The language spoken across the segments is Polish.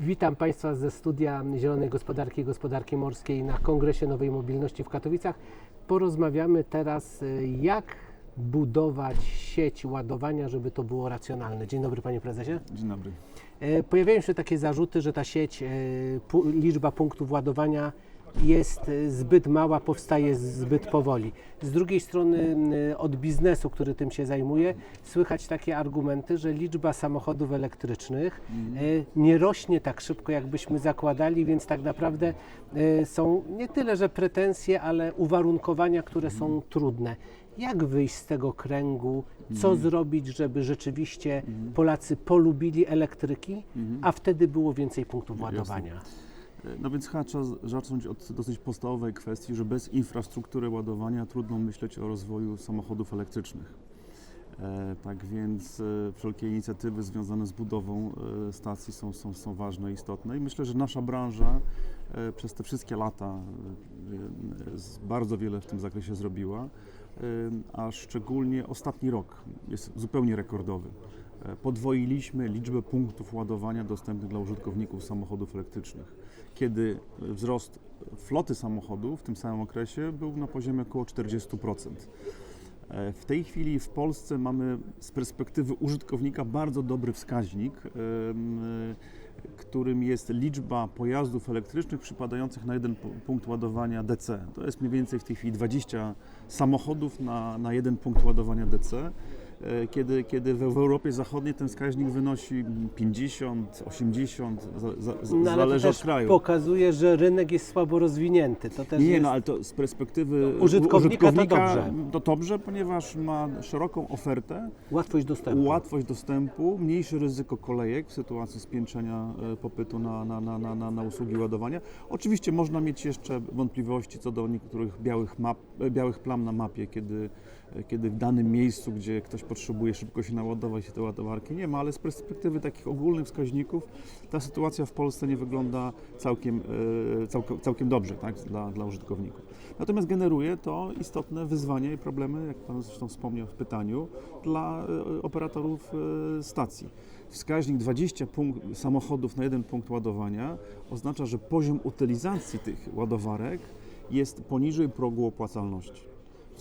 Witam Państwa ze studia Zielonej Gospodarki i Gospodarki Morskiej na Kongresie Nowej Mobilności w Katowicach. Porozmawiamy teraz, y, jak budować sieć ładowania, żeby to było racjonalne. Dzień dobry Panie Prezesie. Dzień dobry. E, Pojawiają się takie zarzuty, że ta sieć, pu- liczba punktów ładowania jest e, zbyt mała, powstaje zbyt powoli. Z drugiej strony e, od biznesu, który tym się zajmuje, słychać takie argumenty, że liczba samochodów elektrycznych e, nie rośnie tak szybko, jakbyśmy zakładali, więc tak naprawdę są nie tyle, że pretensje, ale uwarunkowania, które są trudne. Jak wyjść z tego kręgu? Co zrobić, żeby rzeczywiście Polacy polubili elektryki, a wtedy było więcej punktów Jasne. ładowania? No więc chyba trzeba zacząć od dosyć podstawowej kwestii, że bez infrastruktury ładowania trudno myśleć o rozwoju samochodów elektrycznych. E, tak więc e, wszelkie inicjatywy związane z budową e, stacji są, są, są ważne istotne i myślę, że nasza branża przez te wszystkie lata bardzo wiele w tym zakresie zrobiła, a szczególnie ostatni rok jest zupełnie rekordowy. E, Podwoiliśmy liczbę punktów ładowania dostępnych dla użytkowników samochodów elektrycznych. Kiedy wzrost floty samochodów w tym samym okresie był na poziomie około 40%. E, W tej chwili w Polsce mamy z perspektywy użytkownika bardzo dobry wskaźnik, którym jest liczba pojazdów elektrycznych przypadających na jeden pu- punkt ładowania DC. To jest mniej więcej w tej chwili 20 samochodów na, na jeden punkt ładowania DC. E, Kiedy, kiedy w Europie Zachodniej ten wskaźnik wynosi 50, 80, za, za, No, zależy od kraju. pokazuje, że rynek jest słabo rozwinięty. To też Nie, no ale to z perspektywy Użytkownika to dobrze. to dobrze, ponieważ ma szeroką ofertę, łatwość dostępu. łatwość dostępu, mniejsze ryzyko kolejek w sytuacji spiętrzenia e, popytu na, na, na, na, na, usługi ładowania. Oczywiście można mieć jeszcze wątpliwości co do niektórych białych, map, e, białych plam na mapie, kiedy, kiedy w danym miejscu, gdzie ktoś potrzebuje szybko się naładować, te ładowarki nie ma, ale z perspektywy takich ogólnych wskaźników ta sytuacja w Polsce nie wygląda całkiem, e, całkiem, całkiem dobrze tak, dla, dla użytkowników. Natomiast generuje to istotne wyzwania i problemy, jak Pan zresztą wspomniał w pytaniu, dla e, operatorów e, stacji. Wskaźnik 20 punkt, samochodów na jeden punkt ładowania oznacza, że poziom utylizacji tych ładowarek jest poniżej progu opłacalności.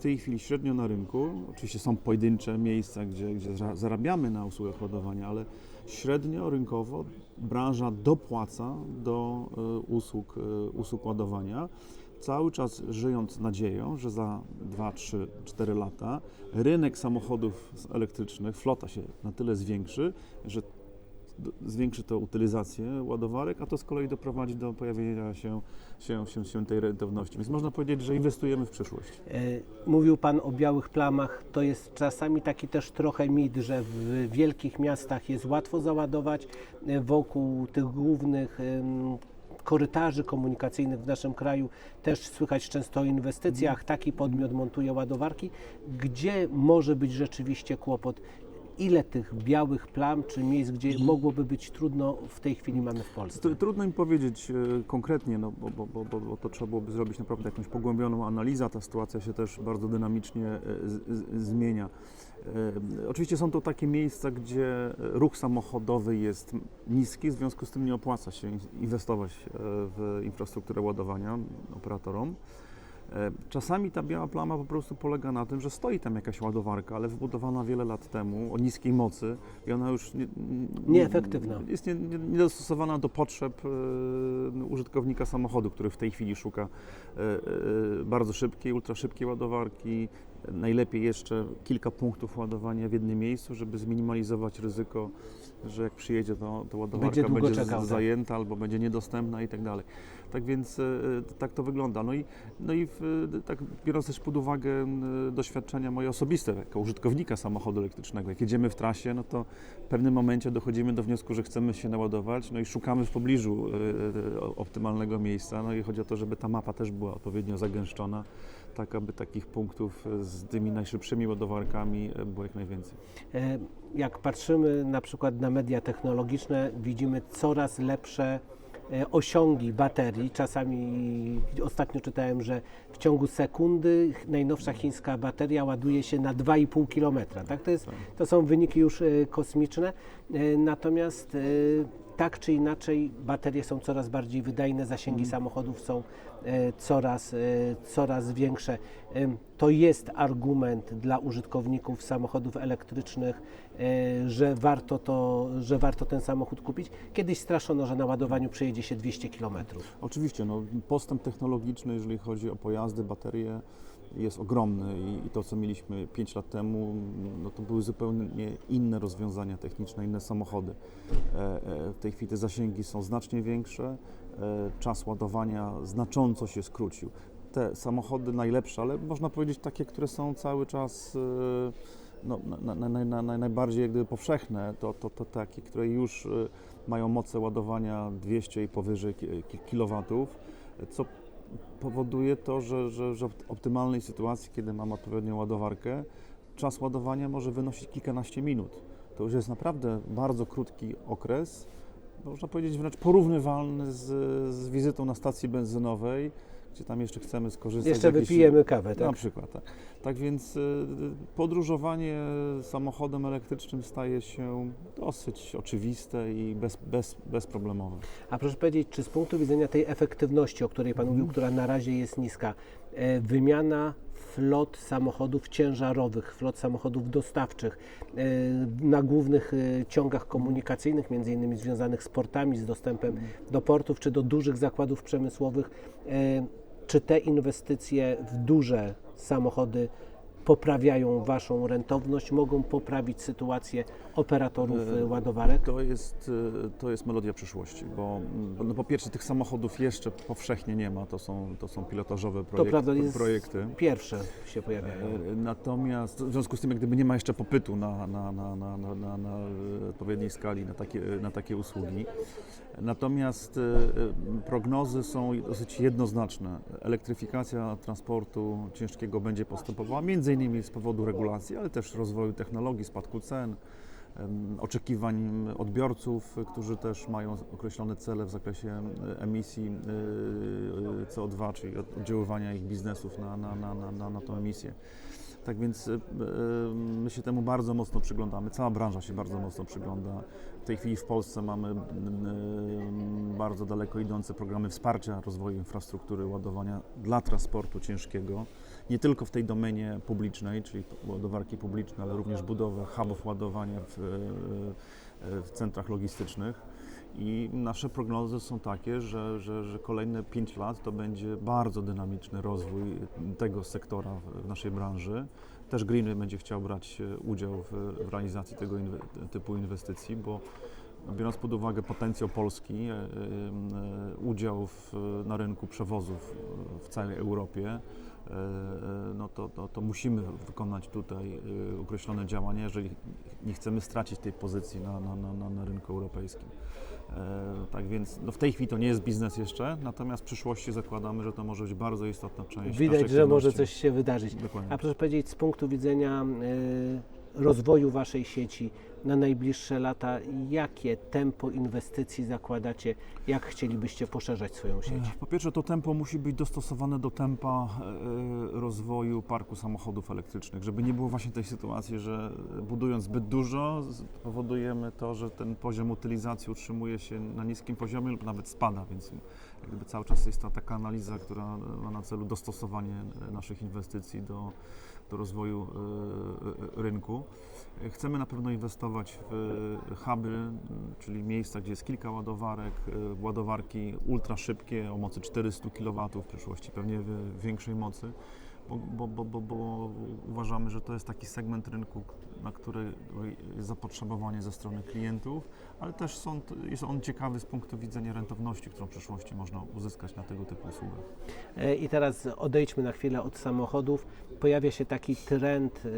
Tej chwili średnio na rynku, oczywiście są pojedyncze miejsca, gdzie, gdzie za- zarabiamy na usługach ładowania, ale średnio rynkowo branża dopłaca do e, usług, e, usług ładowania, cały czas żyjąc nadzieją, że za 2, 3, 4 lata rynek samochodów elektrycznych, flota się na tyle zwiększy, że zwiększy to utylizację ładowarek, a to z kolei doprowadzi do pojawienia się, się, się, się tej rentowności. Więc można powiedzieć, że inwestujemy w przyszłość. E, Mówił Pan o białych plamach. To jest czasami taki też trochę mit, że w wielkich miastach jest łatwo załadować. E, Wokół tych głównych korytarzy komunikacyjnych w naszym kraju też słychać często o inwestycjach. Taki podmiot montuje ładowarki. Gdzie może być rzeczywiście kłopot? Ile tych białych plam czy miejsc, gdzie mogłoby być trudno, w tej chwili mamy w Polsce? Tr- Trudno mi powiedzieć e, konkretnie, no, bo, bo, bo, bo, to trzeba byłoby zrobić naprawdę jakąś pogłębioną analizę. Ta sytuacja się też bardzo dynamicznie e, z, z, zmienia. E, Oczywiście są to takie miejsca, gdzie ruch samochodowy jest niski, w związku z tym nie opłaca się in- inwestować w infrastrukturę ładowania operatorom. E, Czasami ta biała plama po prostu polega na tym, że stoi tam jakaś ładowarka, ale wybudowana wiele lat temu o niskiej mocy i ona już nie, Nieefektywna. jest nie- nie- niedostosowana do potrzeb e, użytkownika samochodu, który w tej chwili szuka e, e, bardzo szybkiej, ultraszybkiej ładowarki. Najlepiej jeszcze kilka punktów ładowania w jednym miejscu, żeby zminimalizować ryzyko, że jak przyjedzie, to, to ładowarka Będzie będzie, czekał, tak. zajęta albo będzie niedostępna i tak dalej. Tak więc e, tak to wygląda. No i, no i w, tak biorąc też pod uwagę e, doświadczenia moje osobiste, jako użytkownika samochodu elektrycznego, jak jedziemy w trasie, no to w pewnym momencie dochodzimy do wniosku, że chcemy się naładować, no i szukamy w pobliżu e, e, optymalnego miejsca, no i chodzi o to, żeby ta mapa też była odpowiednio zagęszczona, tak aby takich punktów e, z tymi najszybszymi ładowarkami e, było jak najwięcej. E, Jak patrzymy na przykład na media technologiczne, widzimy coraz lepsze e, osiągi baterii. Czasami ostatnio czytałem, że w ciągu sekundy najnowsza chińska bateria ładuje się na 2,5 km. Tak? To, jest, to są wyniki już e, kosmiczne. E, Natomiast e, tak czy inaczej baterie są coraz bardziej wydajne, zasięgi samochodów są e, coraz, e, coraz większe. To jest argument dla użytkowników samochodów elektrycznych, e, że warto, to, że warto ten samochód kupić. Kiedyś straszono, że na ładowaniu przejedzie się 200 km. Oczywiście, no, postęp technologiczny, jeżeli chodzi o pojazdy, baterie, jest ogromny i, i to, co mieliśmy 5 lat temu, no, to były zupełnie inne rozwiązania techniczne, inne samochody. E, e, w tej chwili te zasięgi są znacznie większe, e, czas ładowania znacząco się skrócił. Te samochody najlepsze, ale można powiedzieć takie, które są cały czas no, na, na, na, na, na, najbardziej jak gdyby powszechne, to, to, to takie, które już mają moce ładowania 200 i powyżej ki- ki- kilowatów, co powoduje to, że, że, że w optymalnej sytuacji, kiedy mam odpowiednią ładowarkę, czas ładowania może wynosić kilkanaście minut. To już jest naprawdę bardzo krótki okres, można powiedzieć wręcz porównywalny z, z wizytą na stacji benzynowej, gdzie tam jeszcze chcemy skorzystać Jeszcze wypijemy kawę, na tak? przykład, tak. Tak więc y, podróżowanie samochodem elektrycznym staje się dosyć oczywiste i bez, bez, bezproblemowe. A proszę powiedzieć, czy z punktu widzenia tej efektywności, o której Pan mówił, która na razie jest niska, e, wymiana flot samochodów ciężarowych, flot samochodów dostawczych e, na głównych e, ciągach komunikacyjnych, między innymi związanych z portami, z dostępem do portów czy do dużych zakładów przemysłowych, czy te inwestycje w duże samochody poprawiają Waszą rentowność, mogą poprawić sytuację operatorów e, ładowarek? To jest, y, to jest melodia przyszłości, bo bo no po pierwsze tych samochodów jeszcze powszechnie nie ma, to są, to są pilotażowe To projek- prawda, jest projekty. pierwsze się pojawiają. E, Natomiast w związku z tym, jak gdyby nie ma jeszcze popytu na, na, na, na, na, na, na odpowiedniej skali na takie, na takie usługi. Natomiast e, e, prognozy są dosyć jednoznaczne. Elektryfikacja transportu ciężkiego będzie postępowała między innymi z powodu regulacji, ale też rozwoju technologii, spadku cen, oczekiwań odbiorców, którzy też mają określone cele w zakresie emisji e, CO2, czyli od- oddziaływania ich biznesów na, na, na, na, na tą emisję. Tak więc e, e, my się temu bardzo mocno przyglądamy, cała branża się bardzo mocno przygląda. W tej chwili w Polsce mamy bardzo daleko idące programy wsparcia rozwoju infrastruktury ładowania dla transportu ciężkiego. Nie tylko w tej domenie publicznej, czyli ładowarki publiczne, ale również budowę hubów ładowania w, e, w centrach logistycznych. I nasze prognozy są takie, że, że, że kolejne 5 lat to będzie bardzo dynamiczny rozwój tego sektora w- naszej branży. Też Greenway będzie chciał brać e, udział w, realizacji tego inwe- typu inwestycji, bo biorąc pod uwagę potencjał Polski, e, e, udział w, na rynku przewozów w całej Europie, no to, to, to musimy wykonać tutaj określone działania, jeżeli nie chcemy stracić tej pozycji na, na, na- na rynku europejskim. E, Tak więc no w tej chwili to nie jest biznes jeszcze, natomiast w przyszłości zakładamy, że to może być bardzo istotna część Widać, że może coś się wydarzyć. Dokładnie. A proszę powiedzieć, z punktu widzenia y, rozwoju Waszej sieci na najbliższe lata, jakie tempo inwestycji zakładacie, jak chcielibyście poszerzać swoją sieć? Po pierwsze, to tempo musi być dostosowane do tempa e, rozwoju parku samochodów elektrycznych, żeby nie było właśnie tej sytuacji, że budując zbyt dużo, powodujemy to, że ten poziom utylizacji utrzymuje się na niskim poziomie lub nawet spada, więc gdyby cały czas jest to taka analiza, która ma na celu dostosowanie naszych inwestycji do, do rozwoju e, e, rynku. Chcemy na pewno inwestować w huby, czyli miejsca, gdzie jest kilka ładowarek, e, ładowarki ultra szybkie o mocy 400 kW, w przyszłości pewnie większej mocy, bo, bo, bo, bo uważamy, że to jest taki segment rynku, na który jest zapotrzebowanie ze strony klientów, ale też są, jest on ciekawy z punktu widzenia rentowności, którą w przyszłości można uzyskać na tego typu usługach. E, I teraz odejdźmy na chwilę od samochodów. Pojawia się taki trend y,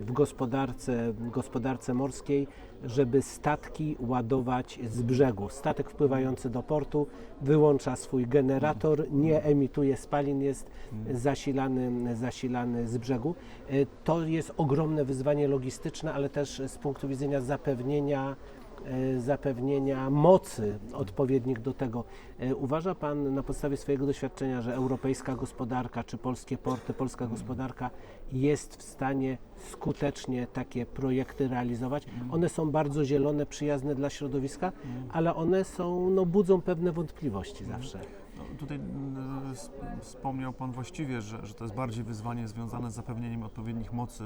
w gospodarce, gospodarce morskiej, żeby statki ładować z brzegu. Statek wpływający do portu wyłącza swój generator, nie emituje spalin, jest zasilany, zasilany z brzegu. E, To jest ogromne wyzwanie logistyczne, ale też z punktu widzenia zapewnienia e, zapewnienia mocy odpowiednich do tego. E, Uważa Pan na podstawie swojego doświadczenia, że europejska gospodarka, czy polskie porty, polska gospodarka jest w stanie skutecznie takie projekty realizować? One są bardzo zielone, przyjazne dla środowiska, ale one są, no, budzą pewne wątpliwości zawsze. No, tutaj mm, wspomniał Pan właściwie, że, że to jest bardziej wyzwanie związane z zapewnieniem odpowiednich mocy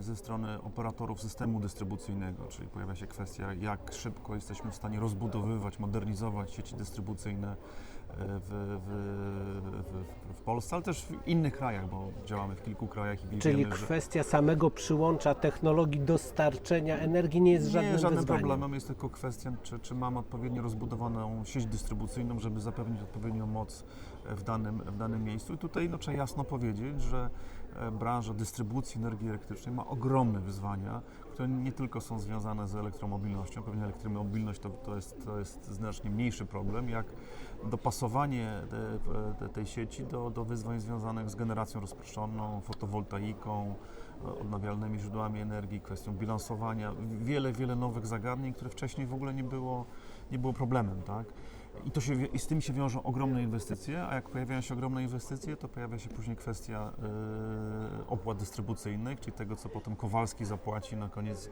ze strony operatorów systemu dystrybucyjnego, czyli pojawia się kwestia, jak szybko jesteśmy w stanie rozbudowywać, modernizować sieci dystrybucyjne e, w, w, w, w Polsce, ale też w innych krajach, bo działamy w kilku krajach i Czyli wiemy, że kwestia samego przyłącza technologii dostarczenia energii nie jest żadnym nie, żadnym wyzwaniem. problemem, jest tylko kwestia, czy, czy mamy odpowiednio rozbudowaną sieć dystrybucyjną, żeby zapewnić odpowiednią moc e, w danym, w danym miejscu. I tutaj no, trzeba jasno powiedzieć, że e, branża dystrybucji energii elektrycznej ma ogromne wyzwania, które nie tylko są związane z elektromobilnością, pewnie elektromobilność to, to, jest, to jest znacznie mniejszy problem, jak dopasowanie te, te, tej sieci do, do wyzwań związanych z generacją rozproszoną, fotowoltaiką, e, odnawialnymi źródłami energii, kwestią bilansowania, wiele, wiele nowych zagadnień, które wcześniej w ogóle nie było, nie było problemem, tak? I, to się, I z tym się wiążą ogromne inwestycje, a jak pojawiają się ogromne inwestycje, to pojawia się później kwestia e, opłat dystrybucyjnych, czyli tego, co potem Kowalski zapłaci na koniec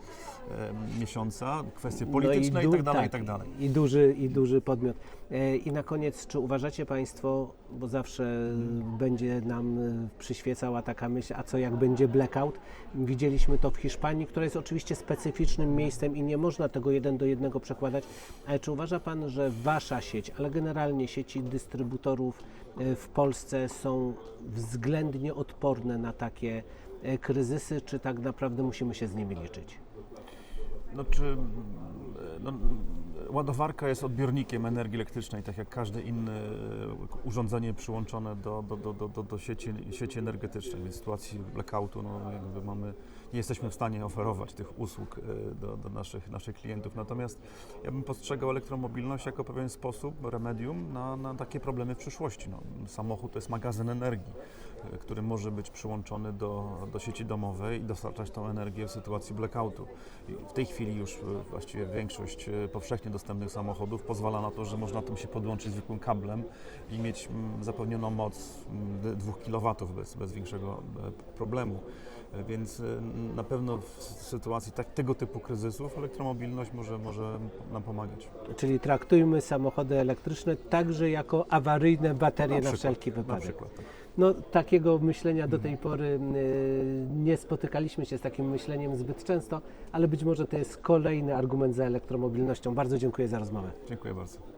e, miesiąca, kwestie polityczne i, du- tak dalej, i tak dalej. I duży, I duży podmiot. E, I na koniec, czy uważacie Państwo, bo zawsze Hmm. będzie nam e, przyświecała taka myśl, a co jak będzie blackout? Widzieliśmy to w Hiszpanii, która jest oczywiście specyficznym miejscem i nie można tego jeden do jednego przekładać, ale czy uważa Pan, że Wasza sieć, ale generalnie sieci dystrybutorów e, w Polsce są względnie odporne na takie e, kryzysy, czy tak naprawdę musimy się z nimi liczyć? No, czy no, ładowarka jest odbiornikiem energii elektrycznej, tak jak każde inne urządzenie przyłączone do, do, do, do, do sieci, sieci energetycznej. Więc w sytuacji blackoutu no, jakby mamy, nie jesteśmy w stanie oferować tych usług e, do, do naszych, naszych klientów. Natomiast ja bym postrzegał elektromobilność jako pewien sposób, remedium na, na takie problemy w przyszłości. No, samochód to jest magazyn energii, e, który może być przyłączony do, do sieci domowej i dostarczać tą energię w sytuacji blackoutu. I w tej chwili już e, właściwie większość powszechnie dostępnych samochodów pozwala na to, że można tym się podłączyć zwykłym kablem i mieć mm, zapewnioną moc 2 kW bez, bez większego problemu. Więc e, na pewno w sytuacji tak, tego typu kryzysów elektromobilność może, może nam pomagać. Czyli traktujmy samochody elektryczne także jako awaryjne baterie na, przykład, wszelki Na wypadek. przykład. tak. No, takiego myślenia do tej pory y, nie spotykaliśmy się z takim myśleniem zbyt często, ale być może to jest kolejny argument za elektromobilnością. Bardzo dziękuję za rozmowę. Dziękuję bardzo.